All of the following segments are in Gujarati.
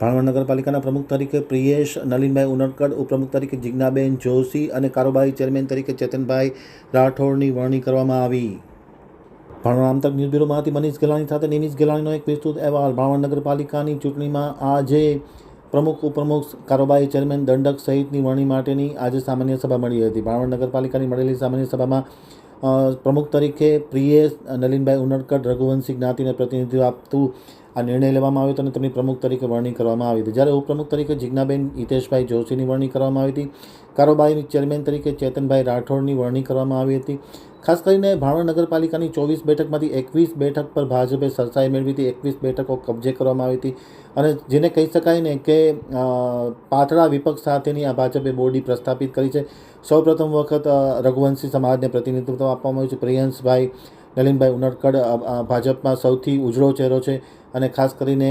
ભાણવડ નગરપાલિકાના પ્રમુખ તરીકે પ્રિયેશ, નલિનભાઈ ઉનડકડ, ઉપપ્રમુખ તરીકે જિજ્ઞાબેન જોશી અને કારોબારી ચેરમેન તરીકે ચેતનભાઈ રાઠોડની વરણી કરવામાં આવી. ભાણવડ આમતક ન્યૂઝ બ્યુરોમાંથી મનીષ ગેલાણી સાથે નિમિષ ગેલાણીનો એક વિસ્તૃત અહેવાલ. ભાણવડ નગરપાલિકાની ચૂંટણીમાં આજે પ્રમુખ, ઉપપ્રમુખ, કારોબારી ચેરમેન, દંડક સહિતની વરણી માટેની આજે સામાન્ય સભા મળી હતી. ભાણવડ નગરપાલિકાની મળેલી સામાન્ય સભામાં પ્રમુખ તરીકે પ્રિયેશ, નલિનભાઈ ઉનડકટ રઘુવંશી જ્ઞાતિને પ્રતિનિધિત્વ આપતું આ નિર્ણય લેવામાં આવ્યો હતો અને તેમની પ્રમુખ તરીકે વરણી કરવામાં આવી હતી. જ્યારે ઉપપ્રમુખ તરીકે જિજ્ઞાબેન હિતેશભાઈ જોશીની વરણી કરવામાં આવી હતી. કારોબારી ચેરમેન તરીકે ચેતનભાઈ રાઠોડની વરણી કરવામાં આવી હતી. ખાસ કરીને ભાવનગર નગરપાલિકાની ચોવીસ બેઠકમાંથી એકવીસ બેઠક પર ભાજપે સરસાઈ મેળવી હતી. એકવીસ બેઠકો કબજે કરવામાં આવી હતી અને જેને કહી શકાય ને કે પાતળા વિપક્ષ સાથેની આ ભાજપે બોડી પ્રસ્થાપિત કરી છે. સૌપ્રથમ વખત રઘુવંશી સમાજને પ્રતિનિધિત્વ આપવામાં આવ્યું છે. પ્રિયંશભાઈ નલિનભાઈ ઉનડકડ ભાજપમાં સૌથી ઉજળો ચહેરો છે અને ખાસ કરીને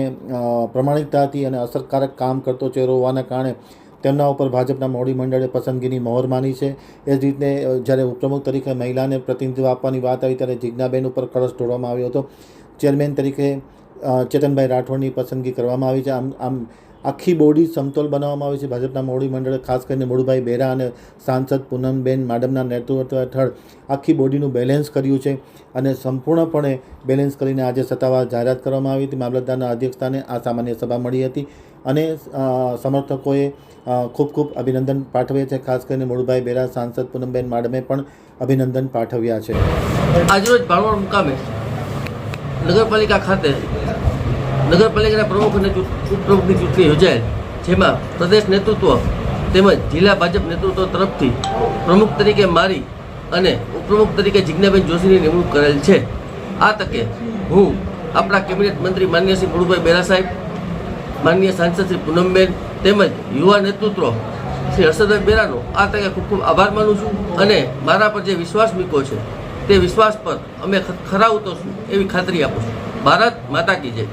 પ્રમાણિકતાથી અને અસરકારક કામ કરતો ચહેરો હોવાના કારણે તેમના ઉપર ભાજપના મોડી મંડળે પસંદગીની મહોર માની છે. એ જ રીતે જ્યારે ઉપપ્રમુખ તરીકે મહિલાને પ્રતિનિધિત્વ આપવાની વાત આવી ત્યારે જિજ્ઞાબેન ઉપર કળશ ઢોળવામાં આવ્યો હતો. ચેરમેન તરીકે ચેતનભાઈ રાઠોડની પસંદગી કરવામાં આવી છે. આમ આમ આખી બોડી સમતોલ બનાવવામાં આવી છે. ભાજપના મોડી મંડળે ખાસ કરીને મોડુભાઈ બેરા અને સાંસદ પૂનમબેન માડમના નેતૃત્વ હેઠળ આખી બોડીનું બેલેન્સ કર્યું છે અને સંપૂર્ણપણે બેલેન્સ કરીને આજે સત્તાવાર જાહેરાત કરવામાં આવી હતી. મામલતદારના અધ્યક્ષસ્થાને આ સામાન્ય સભા મળી હતી અને સમર્થકોએ ખૂબ ખૂબ અભિનંદન પાઠવ્યા છે. ખાસ કરીને મોડુભાઈ બેરા, સાંસદ પૂનમબેન માડમે પણ અભિનંદન પાઠવ્યા છે. આજરોજ ભાણવડ મુકામે નગરપાલિકા ખાતે નગરપાલિકાના પ્રમુખ અને ઉપપ્રમુખની ચૂંટણી યોજાયેલ, જેમાં પ્રદેશ નેતૃત્વ તેમજ જિલ્લા ભાજપ નેતૃત્વ તરફથી પ્રમુખ તરીકે મારી અને ઉપપ્રમુખ તરીકે જિજ્ઞાબેન જોશીની નિમણૂક કરેલ છે. આ તકે હું આપણા કેબિનેટ મંત્રી માન્ય શ્રી મુળુભાઈ બેરા સાહેબ, માન્ય સાંસદ શ્રી પૂનમબેન તેમજ યુવા નેતૃત્વ શ્રી હર્ષદભાઈ બેરાનો આ તકે ખૂબ ખૂબ આભાર માનું છું અને મારા પર જે વિશ્વાસ મૂક્યો છે, તે વિશ્વાસ પર અમે ખરા ઉતરશું એવી ખાતરી આપું છું. ભારત માતા કી જય.